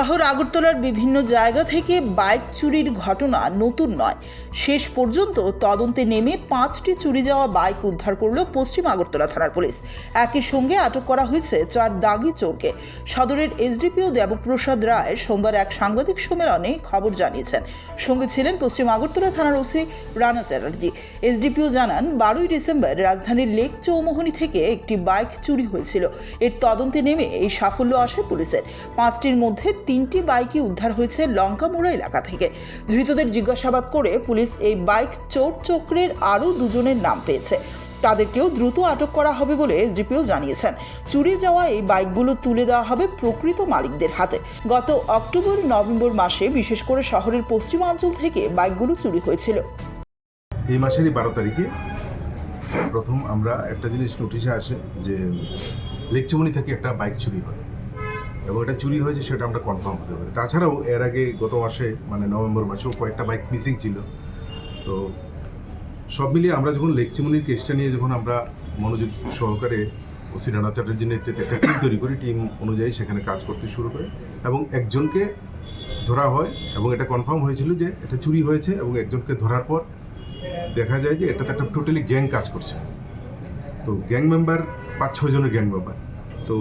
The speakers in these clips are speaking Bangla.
শহর আগরতলার বিভিন্ন জায়গা থেকে বাইক চুরির ঘটনা নতুন নয়। শেষ পর্যন্ত তদন্তে নেমে পাঁচটি চুরি যাওয়া বাইক উদ্ধার করল পশ্চিম আগরতলা থানার পুলিশ। একই সঙ্গে আটক করা হয়েছে চার দাগি চোরকে। সদরের এসডিপিও দেবপ্রসাদ রায় সোমবার এক সাংবাদিক সম্মেলনে খবর জানিয়েছেন। সঙ্গে ছিলেন পশ্চিম আগরতলা থানার ওসি রানা চ্যাটার্জি। এসডিপিও জানান, বারোই ডিসেম্বর রাজধানীর লেক চৌমোহনী থেকে একটি বাইক চুরি হয়েছিল। এর তদন্তে নেমে এই সাফল্য আসে পুলিশের। পাঁচটির মধ্যে তিনটি বাইকই উদ্ধার হয়েছে লঙ্কামোড়া এলাকা থেকে। ধৃতদের জিজ্ঞাসাবাদ করে পুলিশ এই বাইক চোর চক্রের আরও দুজনের নাম পেয়েছে। তাদেরকেও দ্রুত আটক করা হবে বলে এসডিপিও জানিয়েছেন। চুরি যাওয়া এই বাইকগুলো তুলে দেওয়া হবে প্রকৃত মালিকদের হাতে। গত অক্টোবর, নভেম্বর মাসে বিশেষ করে শহরের পশ্চিমাঞ্চল থেকে বাইকগুলো চুরি হয়েছিল। এই মাসেরই বারো তারিখে প্রথম আমরা একটা জিনিস নোটিশে আসে যে লেকচুমনি থেকে একটা বাইক চুরি হয় এবং এটা চুরি হয়েছে সেটা আমরা কনফার্ম হতে পারি। তাছাড়াও এর আগে গত মাসে মানে নভেম্বর মাসেও কয়েকটা বাইক মিসিং ছিল। তো সব মিলিয়ে আমরা যখন লেকচুমনির কেসটা নিয়ে যখন আমরা মনোযোগ সহকারে ওসি রানা চ্যাটার্জির নেতৃত্বে একটা টিম তৈরি করি টিম অনুযায়ী সেখানে কাজ করতে শুরু করে এবং একজনকে ধরা হয় এবং এটা কনফার্ম হয়েছিল যে এটা চুরি হয়েছে এবং একজনকে ধরার পর দেখা যায় যে এটাতে একটা টোটালি গ্যাং কাজ করছে। তো গ্যাং মেম্বার পাঁচ, ছয় জনের গ্যাং মেম্বার তো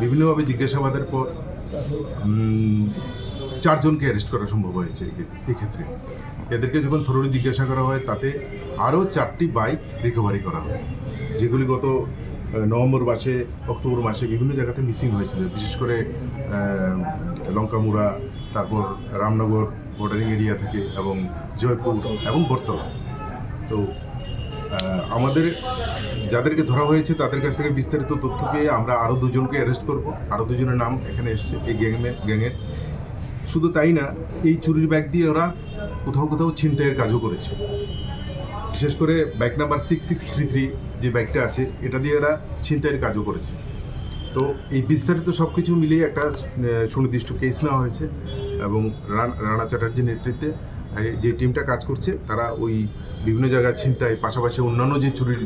বিভিন্নভাবে জিজ্ঞাসাবাদের পর চারজনকে অ্যারেস্ট করা সম্ভব হয়েছে এই ক্ষে- এই ক্ষেত্রে। এদেরকে যখন থরলি জিজ্ঞাসা করা হয়, তাতে আরও চারটি বাইক রিকভারি করা হয়, যেগুলি গত নভেম্বর মাসে, অক্টোবর মাসে বিভিন্ন জায়গাতে মিসিং হয়েছিল। বিশেষ করে লঙ্কামুড়া, তারপর রামনগর বর্ডারিং এরিয়া থেকে এবং জয়পুর এবং বর্তলা তো আমাদের, যাদেরকে ধরা হয়েছে, তাদের কাছ থেকে বিস্তারিত তথ্য পেয়ে আমরা আরও দুজনকে অ্যারেস্ট করব। আরও দুজনের নাম এখানে এসছে, এই গ্যাংয়ের গ্যাংয়ের শুধু তাই না, এই চুরির ব্যাগ দিয়ে ওরা কোথাও কোথাও ছিনতাইয়ের কাজও করেছে। বিশেষ করে bag number six six three three যে ব্যাগটা আছে, এটা দিয়ে এরা ছিনতাইয়ের কাজও করেছে। তো এই বিস্তারিত সব কিছু মিলিয়ে একটা সুনির্দিষ্ট কেস নেওয়া হয়েছে এবং রান- চ্যাটার্জির নেতৃত্বে যে টিমটা কাজ করছে, তারা ওই বিভিন্ন জায়গায় ছিনতাই, পাশাপাশি অন্যান্য যে চুরির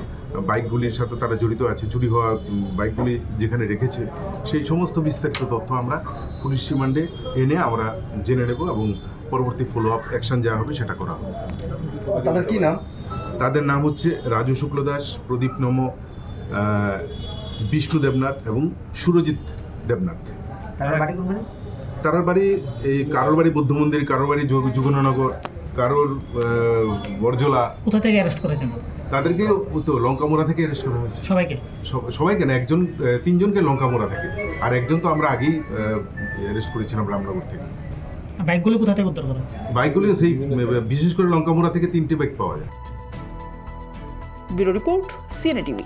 বাইকগুলির সাথে তারা জড়িত আছে, চুরি হওয়া বাইকগুলি যেখানে রেখেছে, সেই সমস্ত বিস্তারিত তথ্য আমরা পুলিশ রিমান্ডে এনে আমরা জেনে নেব এবং পরবর্তী ফলো আপ অ্যাকশন যা হবে সেটা করা হবে। তাদের কি নাম? তাদের নাম হচ্ছে রাজু শুক্লদাস প্রদীপ নম বিষ্ণু দেবনাথ এবং সুরজিৎ দেবনাথ। তারার বাড়ি এই কারোর বাড়ি বুদ্ধ মন্দির কারোর বাড়ি যুগনগর যুগননগর কারোর বরজলা। কোথা থেকে অ্যারেস্ট করেছেন? তাদেরকে তো লঙ্কামোড়া থেকে অ্যারেস্ট করা হয়েছে। সবাইকে? সব- সবাইকে না একজন তিনজনকে লঙ্কামোড়া থেকে। আর একজন তো আমরা আগেই অ্যারেস্ট করেছিলাম রামনগর থেকে। বাইকগুলো কোথা থেকে উদ্ধার করা হয়েছে? বাইকগুলি সেই বিশেষ করে লঙ্কামোড়া থেকে তিনটে বাইক পাওয়া যায়। Bureau report CNA TV.